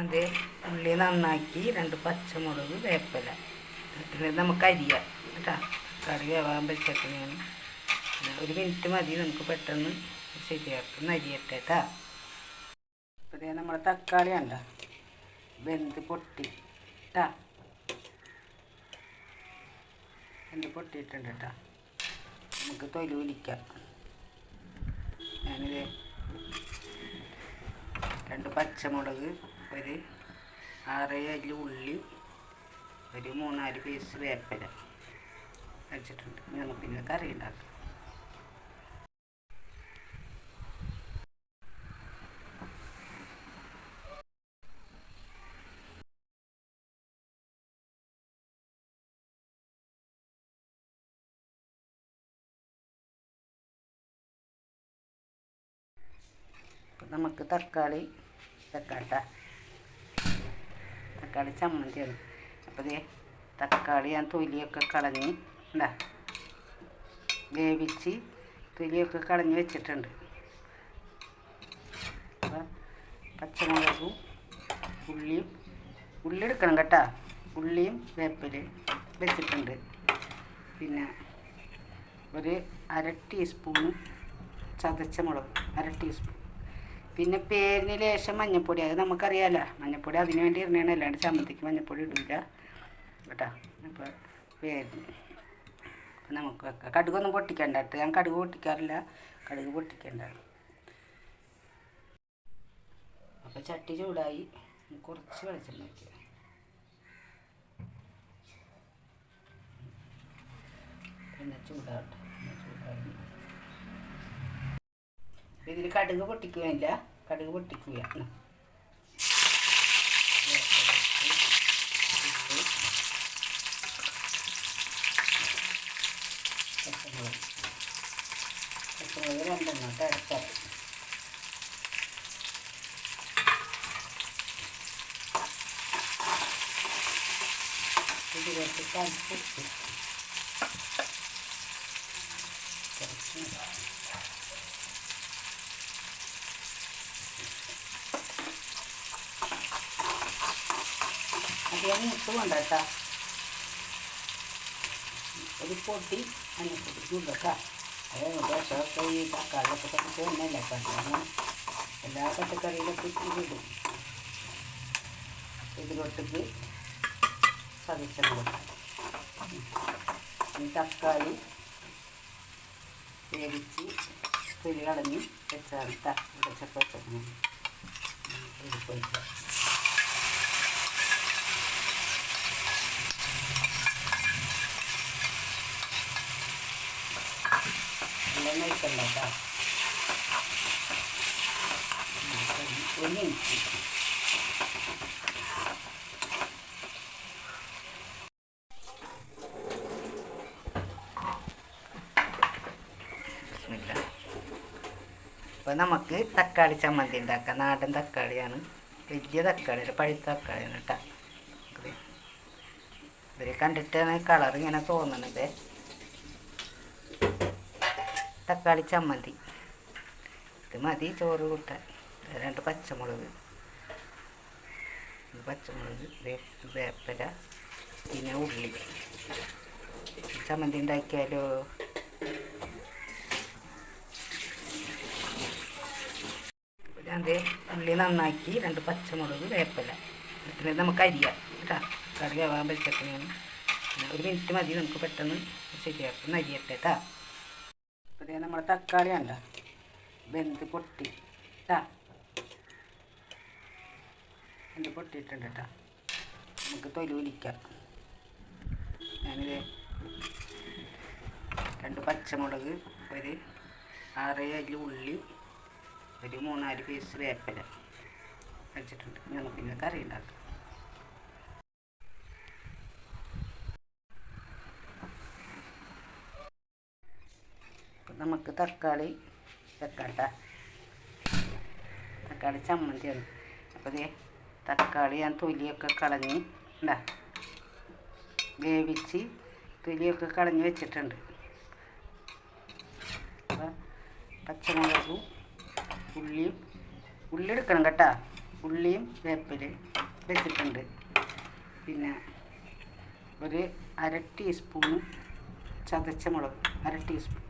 അത് ഉള്ളി നന്നാക്കി രണ്ട് പച്ചമുളക് വേപ്പില. എന്നിട്ട് നമുക്ക് അരിയാം. കേട്ടോ? കറി വേവാൻ വെച്ചേക്കുന്നതാണ് ഒരു മിനിറ്റ് മതി നമുക്ക് പെട്ടെന്ന് ശരിയാക്കുന്ന അരിയട്ടെ കേട്ടോ. അപ്പോൾ ഇതേ നമ്മുടെ തക്കാളി ഉണ്ട വെന്ത് പൊട്ടി. കേട്ടാ വെന്ത് പൊട്ടിയിട്ടുണ്ട് കേട്ടോ നമുക്ക് തൊലൂലിക്കാം ഞാനിത് രണ്ട് പച്ചമുളക് ഒരു ആറ് അല്ല ഉള്ളി ഒരു മൂന്നാൽ പീസ് വേപ്പില വെച്ചിട്ടുണ്ട് ഇനി നമുക്ക് പിന്നെ കറി ഉണ്ടാക്കാം. നമുക്ക് തക്കാളി വെക്കാട്ട തക്കാളി ചമ്മന്തിയാണ് അപ്പോൾ ദേ തക്കാളി ഞാൻ തൊലിയൊക്കെ കളഞ്ഞ് എന്താ വേവിച്ച് തൊലിയൊക്കെ കളഞ്ഞ് വെച്ചിട്ടുണ്ട്. അപ്പോൾ പച്ചമുളകും ഉള്ളിയും ഉള്ളി എടുക്കണം കേട്ടോ. ഉള്ളിയും വേപ്പിൽ വെച്ചിട്ടുണ്ട്. പിന്നെ ഒരു അര ടീസ്പൂൺ ചതച്ച മുളക് അര ടീസ്പൂൺ പിന്നെ പേരിന് ലേശം മഞ്ഞപ്പൊടി അത് നമുക്കറിയാമല്ലോ മഞ്ഞപ്പൊടി അതിന് വേണ്ടി ഇടണേണ് അല്ലാണ്ട് ചമ്മന്തിക്ക് മഞ്ഞപ്പൊടി ഇടില്ല കേട്ടോ? അപ്പോൾ പേരിന്. അപ്പം നമുക്ക് വെക്കാം. കടുകൊന്നും പൊട്ടിക്കണ്ട കേട്ടോ. ഞാൻ കടുക് പൊട്ടിക്കാറില്ല. കടുക് പൊട്ടിക്കണ്ട. അപ്പോൾ ചട്ടി ചൂടായി. കുറച്ച് വെളിച്ചെണ്ണ വയ്ക്കുക പിന്നെ ചൂടാവട്ടെ. ഇതിൽ കടുക് പൊട്ടിക്കുകയില്ല. കടുക് പൊട്ടിക്കുക. ഉം. പച്ചമുളക് പച്ചമുളക് രണ്ടെണ്ണം കേട്ടോ ഇത് കുറച്ച് കൽപ്പിട്ട് കുറച്ച് അധികം മൂത്ത് വേണ്ട കേട്ടോ ഒരു പൊട്ടി മഞ്ഞപ്പൊടി ചൂടൊക്കെ അത് ദോശമൊക്കെ ഈ തക്കാളിയൊക്കെ പറ്റിച്ച് തന്നെയല്ലേ കണ്ടു എല്ലാ പച്ചക്കറിയിലൊക്കെ ഇതിടും ഇതിലോട്ടേക്ക് ചതച്ച കൊടുക്കാം. തക്കാളി വേവിച്ച് തൊലി വെച്ചാൽ ഉടച്ചൊക്കെ വെച്ചേക്കണം ഇത് എല്ലാം കഴിക്കണ്ട കേട്ടോ ഒരു അപ്പോൾ നമുക്ക് തക്കാളി ചമ്മന്തി ഉണ്ടാക്കാം. നാടൻ തക്കാളിയാണ്. വലിയ തക്കാളി ഒരു പഴുത്ത തക്കാളിയാണ് കേട്ടോ. ഇവർ കണ്ടിട്ടാണ് കളർ ഇങ്ങനെ തോന്നണത്. തക്കാളി ചമ്മന്തി. ഇത് മതി ചോറ് കൂട്ടാൻ. രണ്ട് പച്ചമുളക്. പച്ചമുളക് വേപ്പില പിന്നെ ഉള്ളി. ചമ്മന്തി ഉണ്ടാക്കിയാലോ അത് ഉള്ളി നന്നാക്കി രണ്ട് പച്ചമുളക് വേപ്പില. പിന്നെ നമുക്ക് അരിയാം. കേട്ടോ? കറി ആവാൻ പറ്റത്തിനാണ് ഒരു മിനിറ്റ് മതി നമുക്ക് പെട്ടെന്ന് ശരിയാക്കുന്ന അരിയട്ടെ കേട്ടോ? അപ്പോൾ നമ്മൾ തക്കാളി ഉണ്ട വെന്ത് പൊട്ടി. കേട്ടാ വെന്ത് പൊട്ടിയിട്ടുണ്ട് കേട്ടോ. നമുക്ക് തൊലൂലിക്കാം ഞാനിത് രണ്ട് പച്ചമുളക് ഒരു ആറ് അല്ല ഉള്ളി ഒരു മൂന്നാൽ പീസ് വേപ്പില വെച്ചിട്ടുണ്ട്. നമുക്ക് ഇന്ന് കറി ഉണ്ടാക്കാം അപ്പം നമുക്ക് തക്കാളി വെക്കാട്ട. തക്കാളി ചമ്മന്തിയാണ്. അപ്പോൾ ഇതേ തക്കാളി ഞാൻ തൊലിയൊക്കെ കളഞ്ഞ് എന്താ വേവിച്ച് തൊലിയൊക്കെ കളഞ്ഞ് വെച്ചിട്ടുണ്ട്. അപ്പോൾ പച്ചമുളകും ഉള്ളിയും ഉള്ളി എടുക്കണം കേട്ടോ. ഉള്ളിയും വേപ്പിൽ വെച്ചിട്ടുണ്ട്. പിന്നെ ഒരു അര ടീസ്പൂൺ ചതച്ച മുളക് അര ടീസ്പൂൺ.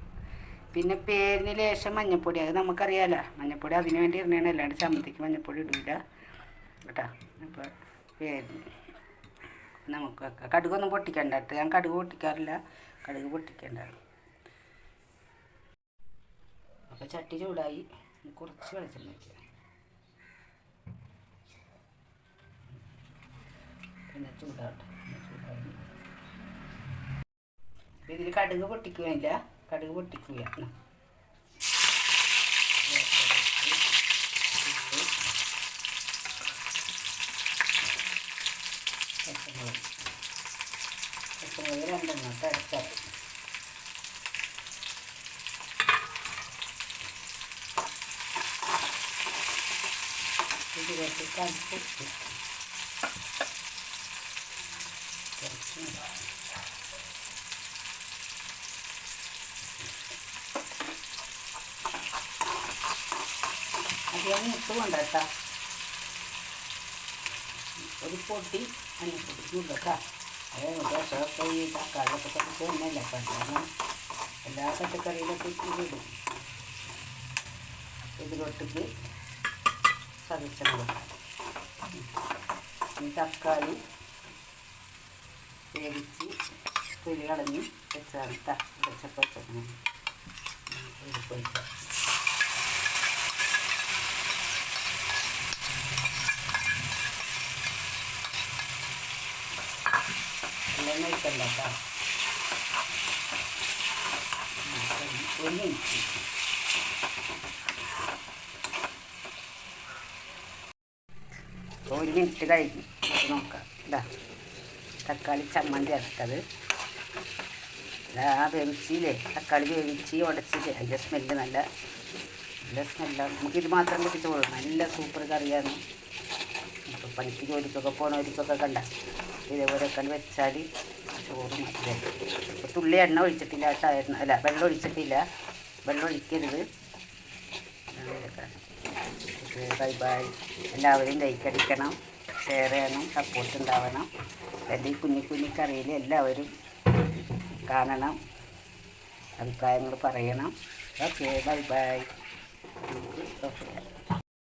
പിന്നെ പേരിന് ലേശം മഞ്ഞപ്പൊടി അത് നമുക്കറിയാലോ. മഞ്ഞപ്പൊടി അതിന് വേണ്ടി ഇരുന്നാണ് അല്ലാണ്ട് ചമ്മന്തിക്ക് മഞ്ഞപ്പൊടി ഇടില്ല കേട്ടോ? അപ്പോൾ പേരിന് നമുക്ക് വെക്കാം. കടുകൊന്നും പൊട്ടിക്കണ്ട ഞാൻ കടുക് പൊട്ടിക്കാറില്ല. കടുക് പൊട്ടിക്കണ്ട. അപ്പോൾ ചട്ടി ചൂടായി. കുറച്ച് വെളിച്ചെണ്ണ വയ്ക്കുക പിന്നെ ചൂടാവട്ടെ. ഇതിൽ കടുക് പൊട്ടിക്കുകയില്ല കടുക് പൊട്ടിക്കുക. ഉം. പച്ചമുളക്. പച്ചമുളക് രണ്ടെണ്ണം അരച്ചാൽ ഇതിലേക്ക് കടുപ്പ് കുറച്ച് അധികം മുട്ട് കൊണ്ട കേട്ടോ ഒരു പൊടി മഞ്ഞപ്പൊടി ചൂടട്ടാ അതായത് രസമൊക്കെ ഈ തക്കാളിയൊക്കെ കുറച്ച് തന്നെയല്ല കാരണം എല്ലാ പച്ചക്കറിയിലൊക്കെ ഇടും. ഇതിലൊട്ടിക്ക് ചതച്ച കൊടുക്കാം തക്കാളി വേവിച്ച് പുലി കളഞ്ഞ് വെച്ചാൽ കേട്ടോ. വെച്ചപ്പോൾ വെച്ചാൽ എല്ലാം ഒഴിക്കണ്ട കേട്ടോ ഒരു മിനിറ്റ്. ഒരു മിനിറ്റ് കഴിഞ്ഞു നോക്കാം. ഇതാ തക്കാളി ചമ്മന്തി ഇറക്കത് ഇതാ വേവിച്ചില്ലേ? തക്കാളി വേവിച്ച് ഉടച്ചില്ലേ അതിന്റെ സ്മെല്ല് നല്ല നല്ല സ്മെല്ലാണ് നമുക്കിത് മാത്രം കൂട്ടി നല്ല സൂപ്പർ കറിയാണ്. പണിക്ക് ജോലിക്കൊക്കെ പോണവർക്കൊക്കെ കണ്ട. ഇതേപോലെയൊക്കെ വെച്ചാൽ ചോറ് മതി ഇപ്പോൾ തുള്ളി എണ്ണ ഒഴിച്ചിട്ടില്ല കേട്ടോ അല്ല വെള്ളം ഒഴിച്ചിട്ടില്ല. വെള്ളം ഒഴിക്കരുത്. ബൈ ബൈ എല്ലാവരും ലൈക്ക് അടിക്കണം ഷെയർ ചെയ്യണം സപ്പോർട്ട് ഉണ്ടാവണം. എന്റെ ഈ കുഞ്ഞി കുഞ്ഞി കറിയിൽ എല്ലാവരും കാണണം അഭിപ്രായങ്ങൾ പറയണം. Okay bye bye okay